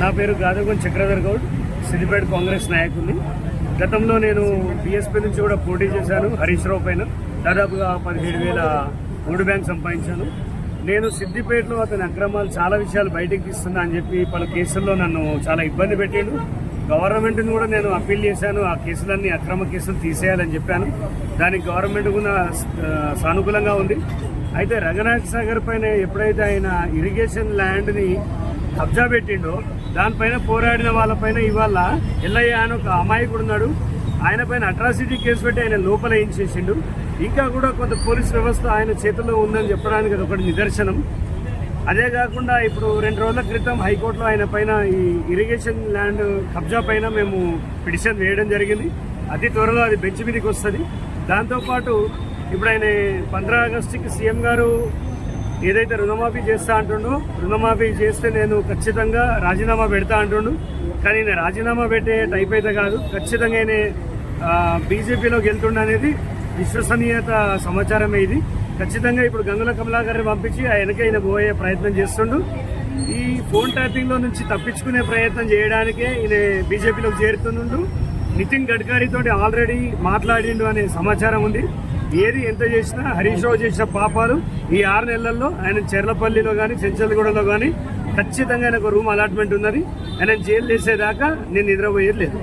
నా పేరు గాదగం చక్రధర్ గౌడ్ సిద్దిపేట కాంగ్రెస్ నాయకుడిని. గతంలో నేను బీఎస్పీ నుంచి కూడా పోటీ చేశాను హరీష్ రావు పైన. దాదాపుగా పదిహేడు వేల ఓటు బ్యాంక్ సంపాదించాను. నేను సిద్దిపేటలో అతని అక్రమాలు చాలా విషయాలు బయటకు తీస్తున్నా అని చెప్పి పలు కేసుల్లో నన్ను చాలా ఇబ్బంది పెట్టాడు. గవర్నమెంట్ని కూడా నేను అప్పీల్ చేశాను ఆ కేసులన్నీ అక్రమ కేసులు తీసేయాలని చెప్పాను. దానికి గవర్నమెంట్ కూడా సానుకూలంగా ఉంది. అయితే రఘునాథ్ సాగర్ పైన ఎప్పుడైతే ఆయన ఇరిగేషన్ ల్యాండ్ని కబ్జా పెట్టిండో. దానిపైన పోరాడిన వాళ్ళపైన ఇవాళ ఎల్లయ్య అని ఒక అమాయకుడు ఉన్నాడు. ఆయన పైన అట్రాసిటీ కేసు పెట్టి ఆయన లోపల ఏం చేసిండు. ఇంకా కూడా కొంత పోలీస్ వ్యవస్థ ఆయన చేతుల్లో ఉందని చెప్పడానికి అది ఒకటి నిదర్శనం. అదే కాకుండా ఇప్పుడు రెండు రోజుల క్రితం హైకోర్టులో ఆయన పైన ఈ ఇరిగేషన్ ల్యాండ్ కబ్జా పైన మేము పిటిషన్ వేయడం జరిగింది. అతి త్వరలో అది బెంచ్ మీదకి వస్తుంది. దాంతోపాటు ఇప్పుడు ఆయన పంద్రా ఆగస్టుకి సీఎం గారు ఏదైతే రుణమాఫీ చేస్తా అంటుండో రుణమాఫీ చేస్తే నేను ఖచ్చితంగా రాజీనామా పెడతా అంటుండు. కానీ నేను రాజీనామా పెట్టే టైప్ అయితే కాదు. ఖచ్చితంగా నేను బీజేపీలోకి వెళ్తుండ అనేది విశ్వసనీయత సమాచారమే ఇది. ఖచ్చితంగా ఇప్పుడు గంగుల కమలాకర్ని పంపించి ఆయనకి ఆయన పోయే ప్రయత్నం చేస్తుండు. ఈ ఫోన్ ట్యాపింగ్లో నుంచి తప్పించుకునే ప్రయత్నం చేయడానికే ఈయన బీజేపీలోకి చేరుతుండు. నితిన్ గడ్కరీ తోటి ఆల్రెడీ మాట్లాడిండు అనే సమాచారం ఉంది. ఏది ఎంత చేసినా హరీష్ రావు చేసిన పాపాలు ఈ ఆరు నెలల్లో ఆయన చెర్లపల్లిలో కానీ చెంచల్గూడలో కానీ ఖచ్చితంగా ఆయనకు రూమ్ అలాట్మెంట్ ఉన్నది. ఆయన జైలు చేసేదాకా నేను నిద్రపోయేది లేదు.